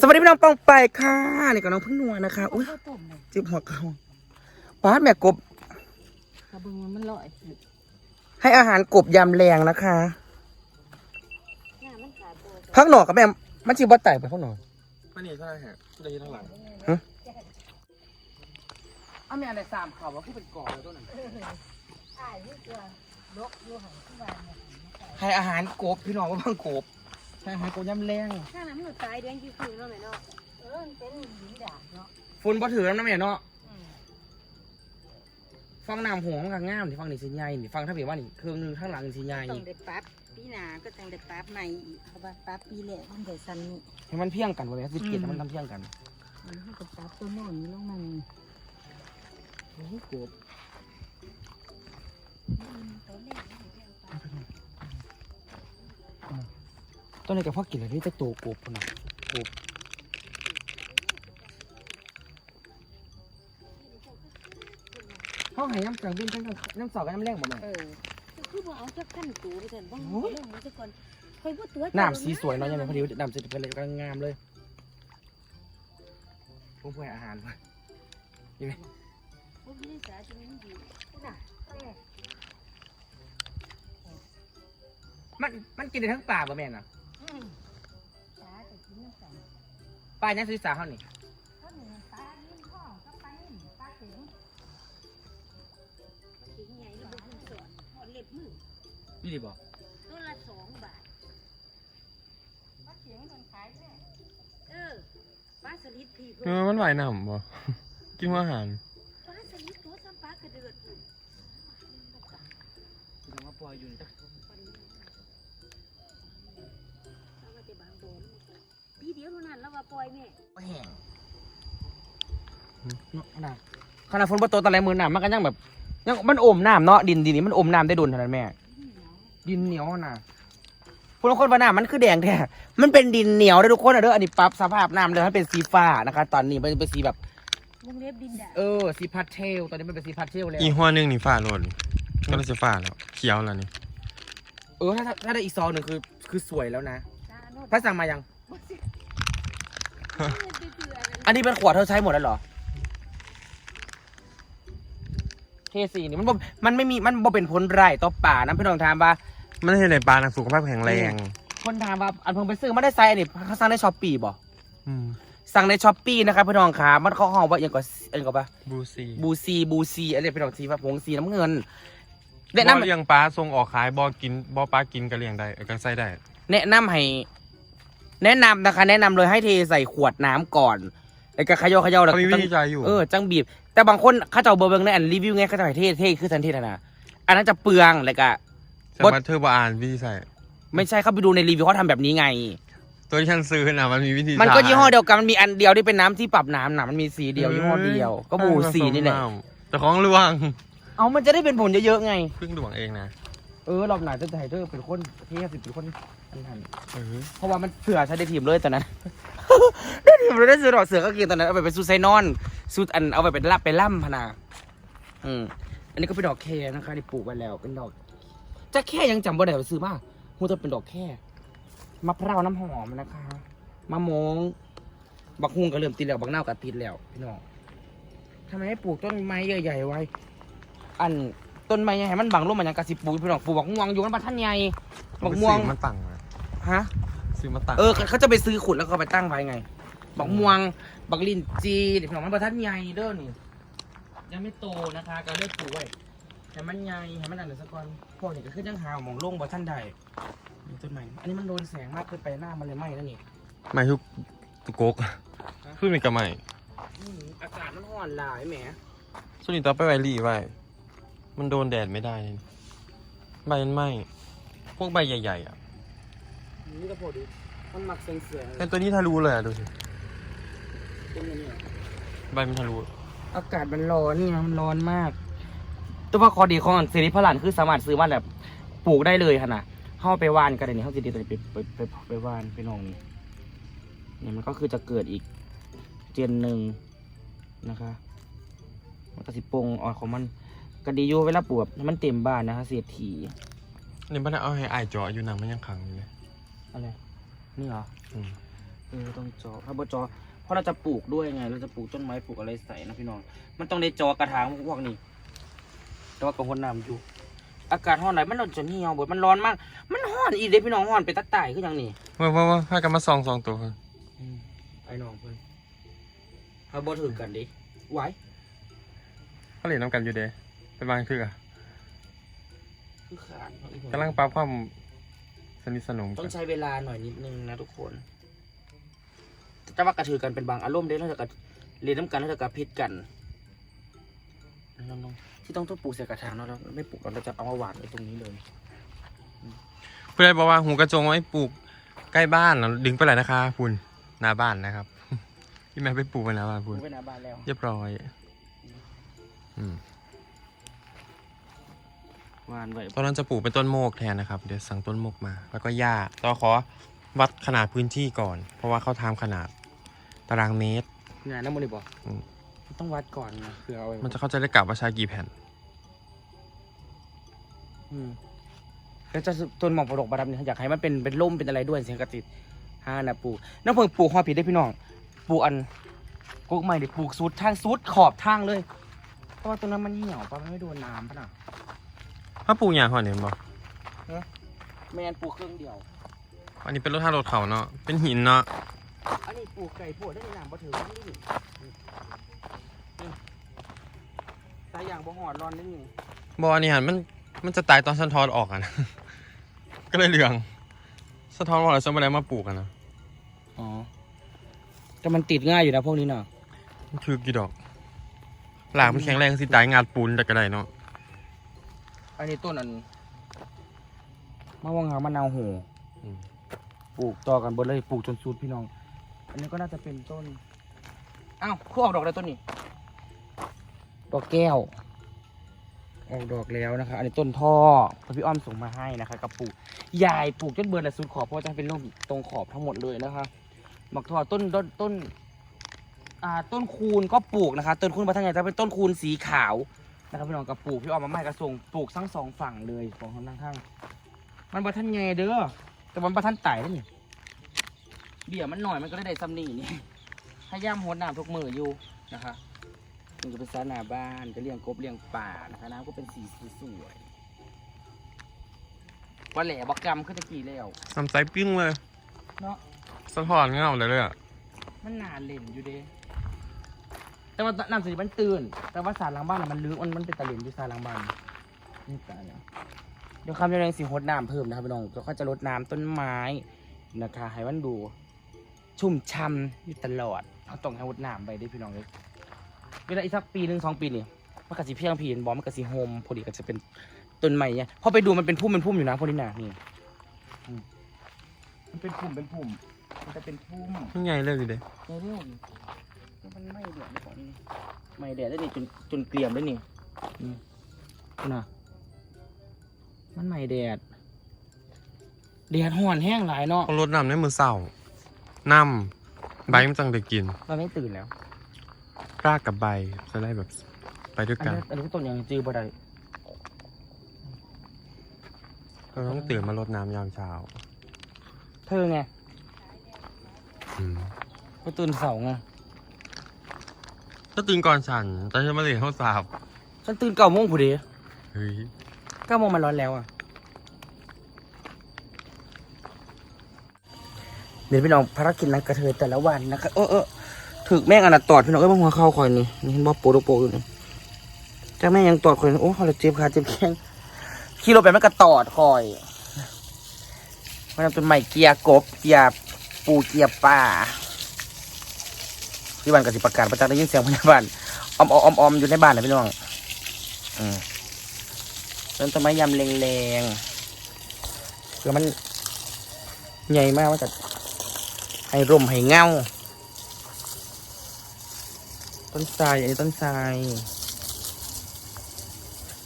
สวัสดีพี่น้องปองไปค่ะนี่กับน้องพึ่งนัวนะคะอุ้ยข้าวต้มเลยจิบหัวเขาป้าดแม่กบกระเบือมันลอยให้อาหารกบยำแรงนะคะหน้ามันขาดตัวพักหนอกกับแม่มันชิบว่าไต่ไปพักหนอกมันนี่เท่าไหร่ฮะจะยืนเท่าไหร่อ้าแม่อะไรสามเขาว่าผู้เป็นก่อเลยตัวนั้นอ้ายนี่ตัวลกอยู่หันที่วานเนี่ยให้อาหารกบพี่น้องว่าพังกบ ให้อาหารกบยำแรงข้างนั้นมันตายแดงกี่คืนแล้วแม่เนาะเออมันเป็นหญิงด่างเนาะฝุ่นบ่ถือแล้วนะแม่เนาะอืมฟังน้ำหัวมันก็งามที่ฟังนี่สิใหญ่นี่ฟังถ้าเปรียบว่านี่เครื่องหนึงข้างหลังสิใหญ่ต้องได้ปรั๊บปีหน้าก็ต้องได้ปรั๊บใหม่อีกเพราะว่าปรั๊บปีแรกมันได้ซันนี่ให้มันเพียงกันไว้แม่สิเกียรติให้มันทำเพียงกันมันให้กับปรั๊บตัวโน่นนี่ลงมานี่โอ้โหกบตัวนี้ กับพ่อกินอะไรนี่จะโตกบพุ่นนะกบห้องหายน้ำกลางดินน้ำน้ำสอบกับน้ำแรงบ่แม่เออคือบ่เอาจักขั้นตูไปซั่นบ่โอ้ย เรื่องมันซะก่อนค่อยบ่ตัวน้ำสีสวยเนาะยังไงพอดีน้ำสีเป็นอะไรกำลังงามเลยผมพูดอาหารไปพวกนี้สาจะมันดีน่ะแม่มันมันกินได้ทั้งป่าบ่แม่นอะ อืมสาจะกินน้ำกันป่ายังสุริสาเขานี่ก็หนึ่งปลาลิ้นห้องก็ปลาลิ้นปลาเข็งเข็งใหญ่แล้วก็ขึ้นสอนหอดเล็บมือนี่ดีบอกตัวละสองบาท ปลาเข็งมันขายแค่เออปลาสลิดพี่เออมันไหวหนำบ่ กินอาหารปลาสลิดตัวซ้ำปลากระเดือดอยู่คือว่าปล่อยอยู่จ้ะ ปีเดียวเท่านั้นแล้วว่าปล่อยแม่แห้งนะขนาดฝนบ่ตกตอนแรกมือน้ำมันก็ยังแบบยังมันอมน้ำเนาะดินดินนี่มันอมน้ำได้โดนเท่านั้นแม่ ดินเหนียวน่ะพูดคนว่าน้ำมันคือแดงแท้ มันเป็นดินเหนียวได้อทุกคนนะเด้อ อันนี้ปรับสภาพน้ำเลยให้เป็นสีฟ้านะคะ ตอนนี้มันเป็นสีแบบ วงเล็บดินด่าเออ สีพัดเทล ตอนนี้มันเป็นสีพัดเทลแล้ว อีหัวหนึงนี่ฝ้าโลดก็เลยจะฝ้าแล้ว เขียวแล้วนี่ เออ ถ้าถ้าถ้าได้อีกซองหนึ่งคือคือสวยแล้วนะตาโนดพระสั่งมายังบ่สิเออจืดๆอันนั้นอันนี้เป็นขวดเธอใช้หมดแล้วเหรอเทสีนี่มันบ่มันไม่มีมันบ่เป็นผลไรต่อป่านะพี่น้องถามว่า มันให้ในปลานักสุขภาพแข็งแรง คนถามว่าอันเพิ่งไปซื้อมาได้ไซส์อันนี้เขาสั่งในช้อปปี้บ่อืมสั่งในช้อปปี้นะครับพี่น้องขามันเขาห้องว่าอย่างก็อย่างก็ปะบูซีบูซีบูซีอะไรเป็นดอกสีฟ้าผงสีน้ำเงินแนะแนะนำนำเลี้ยงปลาทรงออกขายบ่กินบ่ปลากินก็เลี้ยงได้เออก็ใส่ได้ แนะนำให้ แนะนำนะคะ แนะนำเลยให้เทใส่ขวดน้ำก่อนแล้วก็เขย่าเขย่าแล้วเขามีวิต้องธีใช้อยู่ เออจังบีบ แต่บางคนเขาจะเอาเบอร์เบิงในอันรีวิวไงเขาจะให้เทเทคือทันทีนะอันนั้นจะเปลืองแล้วก็ แต่ว่าเธอบ่อ่านวิธีใส่ไม่ใช่เขาไปดูในรีวิวเขาทำแบบนี้ไง ตัวที่ฉันซื้อน่ะมันมีวิธีมันก็ใช้ยี่ห้อเดียวกันมันมีอันเดียวที่เป็นน้ำที่ปรับน้ำนะมันมีสีเดียวยี่ห้อเดียว ก็บูสีนี่แหละแต่ของลวงเอามันจะได้เป็นผลเยอะๆไง เพิ่งลวงเองนะ เออรอบหน้าจะให้เธอเป็นคนเทสิเป็นคนอันนั้นเออเพราะว่ามันเสือใช้ได้ทีมเลยตอนนั้น ได้ทีมเลยได้เสือดอกเสือก็กินตอนนั้นเอาไปเป็นซูไซนอนซูอันเอาไปเป็นลับไปล่ำพะนาอืมอันนี้ก็เป็นดอกแคนะคะที่ปลูกไว้แล้วเป็นดอกจะแค่ยังจำบ่ได้ว่าซื้อมาหูจะเป็นดอกแค่มะพร้าวน้ำหอมนะคะมะมงบักฮุงก็เริ่มติดแล้วบักเน่าวก็ติดแล้วพี่น้องทำไมไม่ปลูกต้นไม้ใหญ่ๆไว้ อัน ต้นไม้ใหญ่ให้มันบังร่มมันยังกระสิปลูกพี่น้องปลูกบักม่วงอยู่มันบัท่านใหญ่บักม่วงซื้อมาตั้งมาฮะซื้อมาตั้งเออเขาจะไปซื้อขุดแล้วก็เอาไปตั้งไว้ไงบักม่วงบักลินจีเดี๋ยวพี่น้องมันประทัดใหญ่เด้อนี่ยังไม่โตนะคะก็เลือกปลูกไว้ให้มันใหญ่ให้มันอันเดอร์สกอนพวกนี้ก็คือยังหาหมองโล่งบ่ท่านใดนี่ต้นไม้อันนี้มันโดนแสงมากเกินไปหน้ามันเลยไหม้แล้วนี่ไม่ทุกตุกกกขึ้นมีกระไหม่อืมอากาศมันร้อนหลายแหมส่วนนี้ต่อไปไวรีไว้ มันโดนแดดไม่ได้เลยใบมันไหม้พวกใบใหญ่ ๆ อะนี่ก็พอดีมันหมักเสียงเสียงแต่ตัวนี้ทะลุเลยอะดูสิเป็นอย่างนี้ใบมันทะลุอากาศมันร้อนนี่นะมันร้อนมากแต่ว่าข้อดีของอันซีรีส์พลันคือสามารถซื้อมาแบบปลูกได้เลยค่ะนะเข้าไปว่านก็ได้นี่เข้าจะดีตัวนี้ไปไปไปไปไปว่านไปนองนี่นี่มันก็คือจะเกิดอีกเจนหนึ่งนะคะ มันก็สิปลงออกของมัน ก็ดีอยู่เวลาปลูกแบบให้มันเต็มบ้านนะคะเศรษฐีนี่มันเอาให้อายเจาะอยู่หนังมันยังขังอยู่เลยอะไรนี่เหรออืมเออต้องเจอถ้าบ่เจอเพราะเราจะปลูกด้วยไง เราจะปลูกต้นไม้ปลูกอะไรใส่นะพี่น้องมันต้องได้เจอกระถางพวกนี้แต่ว่ากับคนน้ำอยู่ อากาศร้อนไหนมันร้อนจนเหี่ยวเบดมันร้อนมาก มันร้อนอีเด้พี่น้องร้อนไปตักตายคืออย่างนี้ว่าว่าว่าพากันมาซองสองตัวกันไอ้น้องเพิ่นเขาบ่ถึงกันดิไหวเขาเล่นน้ำกันอยู่เด้ ไปบางเถื่อคือขาดเนาะอีเพิ่นกำลังปรับความสนิทสนมต้กัองนใช้เวลาหน่อยนิดนึงนะทุกคนจะว่ากระถือกันเป็นบางอารมณ์เด้แล้วจะกระเรียนน้ำกันแล้วจะกระพิดกันน้องๆที่ต้องต้องปลูกใส่กระถางเนาะเราไม่ปลูกเราจะเอามาหวานไว้ตรงนี้เลยเพื่อนบอกว่าหูกระจงไว้ปลูกใกล้บ้านแล้วดึงไปเลยนะคะคุณหน้าบ้านนะครับ พี่แม่ไปปลูกไปหน้าบ้านปลูคุกณไว้หน้าบ้านแล้ว เรียบร้อย อืมห วานไว้ตอนนั้นจะปลูกเป็นต้นโมกแทนนะครับ เดี๋ยวสั่งต้นโมกมา แล้วก็หญ้าต่อขอวัดขนาดพื้นที่ก่อน เพราะว่าเขาทำขนาดตารางเมตร งานน้ำมันเลยบอกอืม ต้องวัดก่อนนะเผื่อเอาไว้มันจะเข้าใจได้กลับว่าใช้กี่แผ่น อืมแล้วจะต้นหมอกประดกประดับเนี่ยอยากให้มันเป็นเป็นร่มเป็นอะไรด้วยเสียงกระติดห้านะปลูกน้องเพิ่งปลูกหอผิดได้พี่น้องปลูกอันกุ๊กใหม่ดิปลูกสุดทางสุดขอบทางเลยเพราะว่าต้นนั้นมันเหี่ยวปะมันไม่โดนน้ำปะน่ะ ถ้าปลูกอย่างห่อนเห็นบอกแมนปลูกเครื่องเดียว อันนี้เป็นรถท่ารถเขาเนาะ เป็นหินเนาะ อันนี้ปลูกไก่ปลูกได้ในน้ำบ่ถือว่านี่ตายอย่างบ่หอดร้อนนิดนึงบออันนี้หันมันมันจะตายตอนฉันทอดออกอะนะ ก็เลยเหลืองสะท้อนว่าเราจะมาได้มาปลูกกันนะ อ๋อ แต่มันติดง่ายอยู่นะพวกนี้เนาะมันคือกี่ดอก หลากมันแข็งแรงสิตายงานปูนแต่ก็ได้เนาะ อันนี้ต้นอันมะม่วงหางมะนาวโหอืม ปลูกต่อกันเบนเลยปลูกจนสุดพี่น้อง อันนี้ก็น่าจะเป็นต้นอ้าวคู่ออกดอกแล้วต้นนี้ดอกแก้ว ออกดอกแล้วนะคะ อันนี้ต้นท่อพอพี่อ้อมส่งมาให้นะคะกับปลูกใหญ่ปลูกจนเบิร์นและสุดขอบเพราะว่าจะเป็นร่มตรงขอบทั้งหมดเลยนะคะหมักท่อต้นต้นต้นอ่าต้นคูณก็ปลูกนะคะ ต้นคูณมาทางไหนจะเป็นต้นคูณสีขาว นะครับพี่น้องกับปลูกพี่อ้อมมาไม่กระส่งปลูกทั้งสองฝั่งเลยของทั้งข้างๆมันบะทันไงเด้อแต่มันบะทันไต่แล้วนี่เบี้ยมันหน่อยมันก็ได้ได้ซ้ำนี่นี่พยายามหดน้ำทุกมืออยู่นะคะมันก็เป็นสาหนาบ้านก็เลี้ยงกบเลี้ยงป่านะคะน้ำก็เป็นสีสวยๆว่าแหล่บักกำขึ้นตะกี้แล้วน้ำใสปิ้งเลย เนาะสะท้อนเงาเลยเลยอะมันนานเล่นอยู่เด้ แต่ว่าน้ำสีมันตื่น แต่ว่าสารหล้างบ้านน่ะมันลึกมันมันเป็นตะเหลนอยู่สารหล้างบ้านนี่ตายแล้วเดี๋ยวคำจะแรงสีหดน้ำเพิ่มนะครับพี่น้องแล้วก็จะลดน้ำต้นไม้นะคะให้มันดู ชุ่มช่ำอยู่ตลอดเอาต้องให้หดน้ำไปเด้อพี่น้องเลยเวลาอีกสักปีหนึ่งสองปีนี่มันกะสีเพียงพีนบอมันกะสีโฮมพอดีก็จะเป็นต้นใหม่เนี่ยพอไปดูมันเป็นพุ่มเป็นพุ่มอยู่นะพอดีน่ะนี่อืมมันเป็นพุ่มเป็นพุ่มมันจะเป็นพุ่มนี่ไงเลยอยู่เด้เร็วๆนี่ มันไม่เดือดของนี่ไม่แดดได้นี่จนจนเกลี่ยมได้นี่นี่น่ะมันไม่แดดแดดห่อนแห้งหลายเนาะเขาลดน้ำในมือเศร้าน้ำใบมันจังได้กินมันไม่ตื่นแล้วรากกับใบจะได้แบบไปด้วยอันกันนี้อันนี้ต้นยังจือบ่ได้เราต้องตื่นมาลดน้ำยามเช้า เธอไงอืมก็ตื่นเสาไง ถ้าตื่นก่อนฉันแต่ฉันมาเรียนข้าวสาบฉันตื่นเก้าโมงพอดีเฮ้ยเก้าโมงมันร้อนแล้วอะเดี๋ยวพี่น้องภารกิจนักกระเทยแต่ละวันนะคะเออเออถึกแม่งอันน่ะตอดพี่น้องก็มาหัวเข้าคอยนี่นี่เห็นบ่โปโตโปอยู่นี่จ้าแม่งยังตอดคอยโอ้เขาเลยเจ็บขาเจ็บแข้งขี่รถไปมันก็ตอดคอยมันเป็นใหม่เกียร์กบเกียร์ปูเกียร์ป่า ที่บ้านกสิประกาศประจักษ์ได้ยินเสียงพยาบาลอมออมอมอยู่ในบ้านนะพี่น้องอืมต้นต้นไม้ยำแรงๆคือมันใหญ่มากว่าจะให้ร่มให้เงา ต้นไทรอันนี้ต้นไทร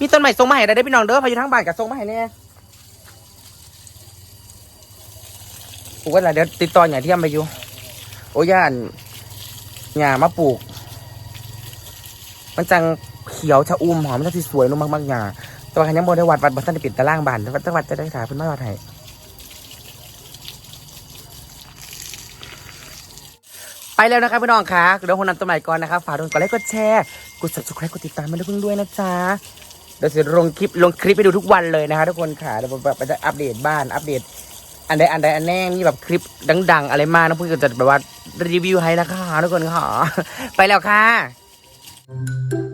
มีต้นใหม่ทรงมาให้ได้พี่น้องเด้อพายุทั้งบ้านกับทรงมาให้เนี่ยปลูกไว้ละเดี๋ยวติดต่ออย่าเทียมไปอยู่ โอ้ย่าน หยามาปลูก มันจังเขียวชะอุ่มหอมมันจังสิสวยลงมากๆหยาตัวขันยมงบได้วัดวัดบ่ทันได้ปิดตะล่างบานต่ว่าจังหวัดจะได้ถาเพื่อนไม่วัดให้ไปแล้วนะครับพี่น้องคะเดี๋ยวคนนำตัวใหม่ก่อนนะครับฝากกดไลค์กดแชร์กด subscribe กดติดตามมาด้วยเพิ่งด้วยนะจ๊ะเดี๋ยวจะลงคลิปลงคลิปไปดูทุกวันเลยนะคะทุกคนค่ะเดี๋ยวผมจะอัปเดตบ้านอัปเดต อันใดอันใดอันแน่นี่แบบคลิปดัง ๆ อะไรมากนะเพื่อนก็จะแบบว่ารีวิวให้นะคะทุกคนค่ะ ไปแล้วค่ะ